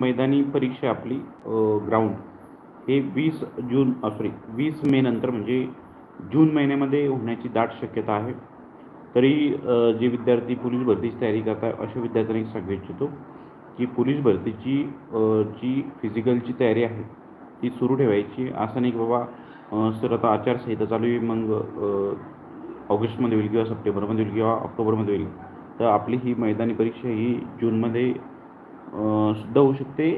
मैदानी परीक्षा आपली ग्राउंड हे वीस जून सॉरी वीस मे नंतर म्हणजे जून महिन्यामध्ये होण्याची दाट शक्यता आहे. तरी जे विद्यार्थी पोलीस भरतीची तयारी करतात अशा विद्यार्थ्यांनी सांगू इच्छितो की पोलीस भरतीची जी फिजिकलची तयारी आहे ती सुरू ठेवायची. असं नाही की बाबा सर आता आचारसंहिता चालू आहे मग ऑगस्टमध्ये होईल किंवा सप्टेंबरमध्ये होईल किंवा ऑक्टोबरमध्ये होईल. तर आपली ही मैदानी परीक्षा ही जूनमध्ये सुद्धा होऊ शकते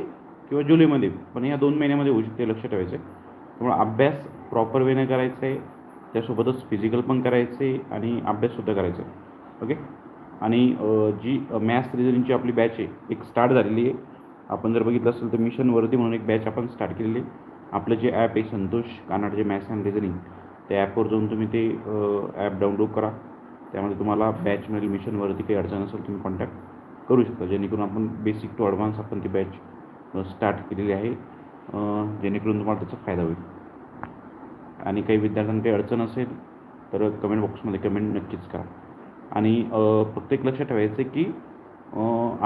किंवा जुलैमध्ये पण या दोन महिन्यामध्ये होऊ शकते लक्ष ठेवायचं आहे त्यामुळे अभ्यास प्रॉपर वेने करायचा आहे त्यासोबतच फिजिकल पण करायचं आहे आणि अभ्याससुद्धा करायचा आहे ओके आणि जी मॅथ्स रिझनिंगची आपली बॅच आहे एक स्टार्ट झालेली आहे. आपण जर बघितलं असेल तर मिशनवरती म्हणून एक बॅच आपण स्टार्ट केलेली आहे. आपलं जे ॲप आहे संतोष कानाड जे मॅथ्स अँड रिजनिंग त्या ॲपवर जाऊन तुम्ही ते ॲप डाउनलोड करा. त्यामध्ये तुम्हाला बॅच मिळेल मिशनवरती काही अडचण असेल तुम्ही कॉन्टॅक्ट करू शकता. जेणेकरून आपण बेसिक टू ॲडव्हान्स आपण ती बॅच स्टार्ट केलेली आहे. जेणेकरून तुम्हाला त्याचा फायदा होईल. आणि काही विद्यार्थ्यांना काही अडचण असेल तर कमेंट बॉक्समध्ये कमेंट नक्कीच करा. आणि प्रत्येक फक्त एक लक्षात ठेवायचं की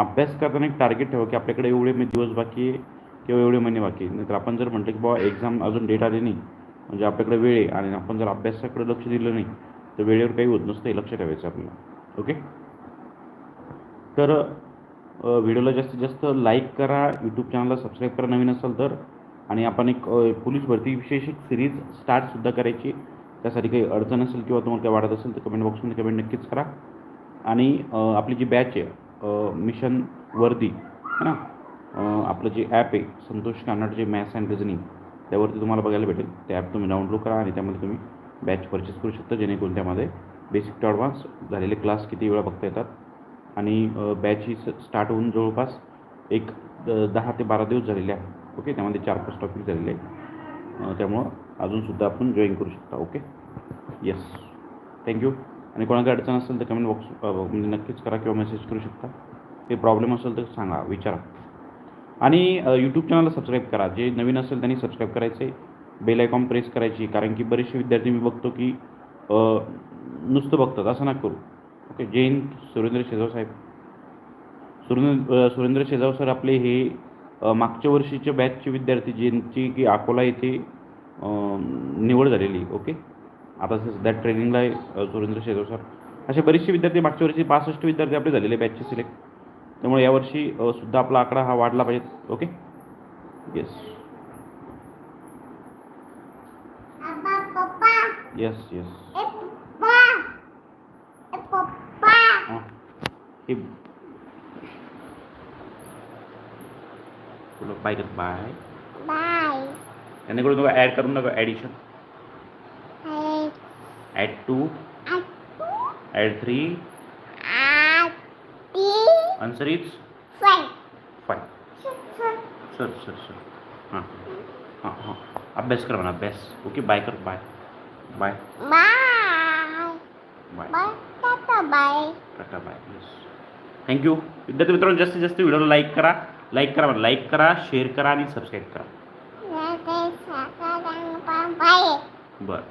अभ्यास करताना एक टार्गेट ठेवा की आपल्याकडे एवढे मी दिवस बाकी आहे किंवा एवढे महिने बाकी आहे. नाहीतर आपण जर म्हटलं की बाबा एक्झाम अजून डेट आली नाही म्हणजे आपल्याकडे वेळ आहे आणि आपण जर अभ्यासाकडे लक्ष दिलं नाही तर वेळेवर काही होत नसतं हे लक्ष ठेवायचं आपल्याला. ओके तर व्हिडिओला जास्तीत जास्त लाईक करा यूट्यूब चॅनलला सबस्क्राईब करा नवीन असाल तर. आणि आपण एक पोलीस भरती विशेष एक सिरीज स्टार्टसुद्धा करायची. त्यासाठी काही अडचण असेल किंवा तुम्हाला काही वाटत असेल तर कमेंट बॉक्समध्ये कमेंट नक्कीच करा. आणि आपली जी बॅच आहे मिशन वर्दी है ना? आपलं जे ॲप आहे संतोष कानाड जे मॅथ्स अँड रिझनिंग त्यावरती तुम्हाला बघायला भेटेल. ते ॲप तुम्ही डाउनलोड करा आणि त्यामध्ये तुम्ही बॅच परचेस करू शकता. जेणेकरून त्यामध्ये बेसिक टू ॲडव्हान्स झालेले क्लास किती वेळा बघता येतात आणि बॅच ही स्टार्ट होऊन जवळपास एक दहा ते बारा दिवस झालेले आहे ओके त्यामध्ये चार पाच टॉपिक झालेले आहेत. त्यामुळं अजूनसुद्धा आपण जॉईन करू शकता. ओके येस थँक्यू आणि कोणाकडे अडचण असेल तर कमेंट बॉक्स म्हणजे नक्कीच करा किंवा मेसेज करू शकता. ते प्रॉब्लेम असेल तर सांगा विचारा. आणि यूट्यूब चॅनलला सबस्क्राईब करा. जे नवीन असेल त्यांनी सबस्क्राईब करायचे. बेल आयकॉन प्रेस करायची. कारण की बरेचसे विद्यार्थी मी बघतो की नुसतं बघतात. असं नका करू. ओके हिंद सुरेंद्र शेजाव साहेब. सुरेंद्र सुरेंद्र शेजाव सर आपले हे मागच्या वर्षीच्या बॅचचे विद्यार्थी ज्यांची की अकोला येथे निवड झालेली ओके? आता सध्या ट्रेनिंगला आहे सुरेंद्र शेजाव सर. असे बरेचसे विद्यार्थी मागच्या वर्षी पासष्ट विद्यार्थी आपले झालेले बॅचचे सिलेक्ट त्यामुळे यावर्षी सुद्धा आपला आकडा हा वाढला पाहिजे ओके? येस येस येस तुला बाय कर बाय Bye. त्यांच्याकडून तुला ॲड करून नका addition add two add three answer is. Five. Sir sir sir हां हां हां अभ्यास कर म्हणा अभ्यास ओके बाय कर bye bye. Bye Bye, tata, bye. Tata bye yes thank you विद्यार्थी मित्रांनो जास्तीत जास्त व्हिडिओला लाईक करा लाईक करा लाईक करा शेअर करा आणि सबस्क्राईब करा. बरं.